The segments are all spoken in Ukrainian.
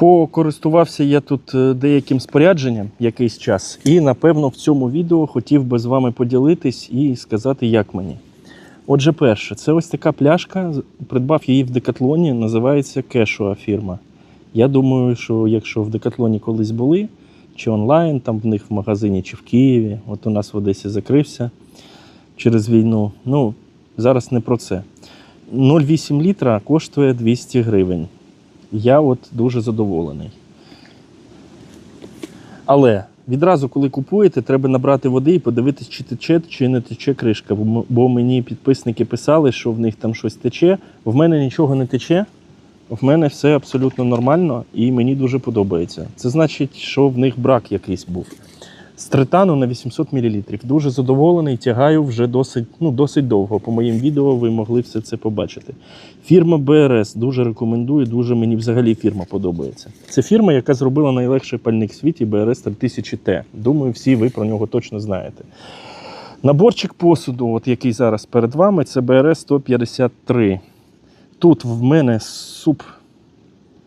Покористувався я тут е, деяким спорядженням якийсь час, і напевно в цьому відео хотів би з вами поділитись і сказати, як мені. Отже, перше, це ось така пляшка. Придбав її в Декатлоні, називається Кешуа фірма. Я думаю, що якщо в Декатлоні колись були, чи онлайн, там в них в магазині, чи в Києві, от у нас в Одесі закрився через війну. Ну, зараз не про це. 0,8 літра коштує 200 гривень. Я от дуже задоволений. Але відразу, коли купуєте, треба набрати води і подивитись, чи тече, чи не тече кришка. Бо мені підписники писали, що в них там щось тече. В мене нічого не тече. В мене все абсолютно нормально і мені дуже подобається. Це значить, що в них брак якийсь був. З тритану на 800 мл. Дуже задоволений, тягаю вже досить, ну, досить довго. По моїм відео ви могли все це побачити. Фірма BRS дуже рекомендую, дуже мені взагалі фірма подобається. Це фірма, яка зробила найлегший пальник в світі BRS 3000T. Думаю, всі ви про нього точно знаєте. Наборчик посуду, от який зараз перед вами, це BRS 153. Тут в мене суп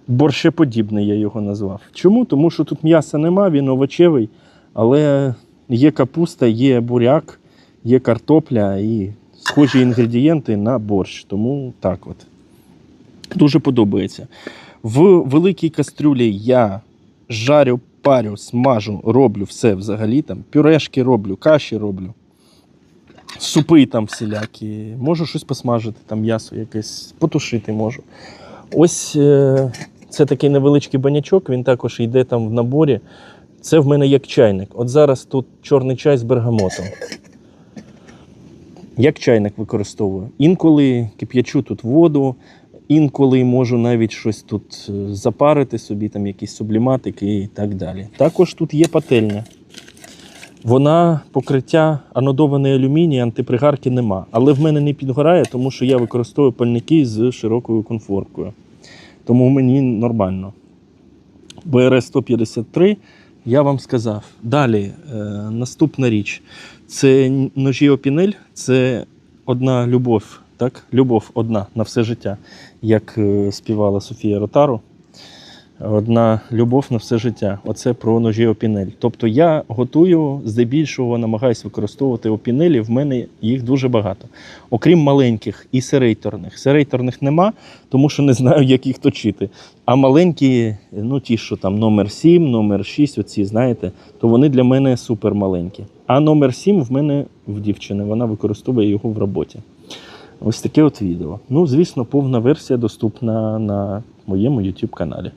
борщеподібний, я його назвав. Чому? Тому що тут м'яса нема, він овочевий, але є капуста, є буряк, є картопля і схожі інгредієнти на борщ. Тому так от. Дуже подобається. В великій кастрюлі я жарю, парю, смажу, роблю все взагалі. Там, пюрешки роблю, каші роблю. Супи там всілякі. Можу щось посмажити, там м'ясо якесь, потушити можу. Ось е, це такий невеличкий банячок, він також йде там в наборі. Це в мене як чайник. От зараз тут чорний чай з бергамотом. Як чайник використовую. Інколи кип'ячу тут воду, інколи можу навіть щось тут е, запарити собі, там якісь субліматики і так далі. Також тут є пательня. Вона покриття анодований алюміній, антипригарки нема. Але в мене не підгорає, тому що я використовую пальники з широкою конфоркою. Тому мені нормально. БРС 153 я вам сказав. Далі, е, наступна річ. Це ножі опінель, це одна любов, так? Любов одна на все життя, як е, співала Софія Ротару. Одна любов на все життя. Оце про ножі опінель. Тобто я готую здебільшого намагаюся використовувати опінелі. В мене їх дуже багато. Окрім маленьких і серейторних. Серейторних нема, тому що не знаю, як їх точити. А маленькі, ну ті, що там номер 7, номер 6, оці, знаєте, то вони для мене супер маленькі. А номер 7 в мене в дівчини, вона використовує його в роботі. Ось таке от відео. Ну, звісно, повна версія доступна на моєму YouTube каналі.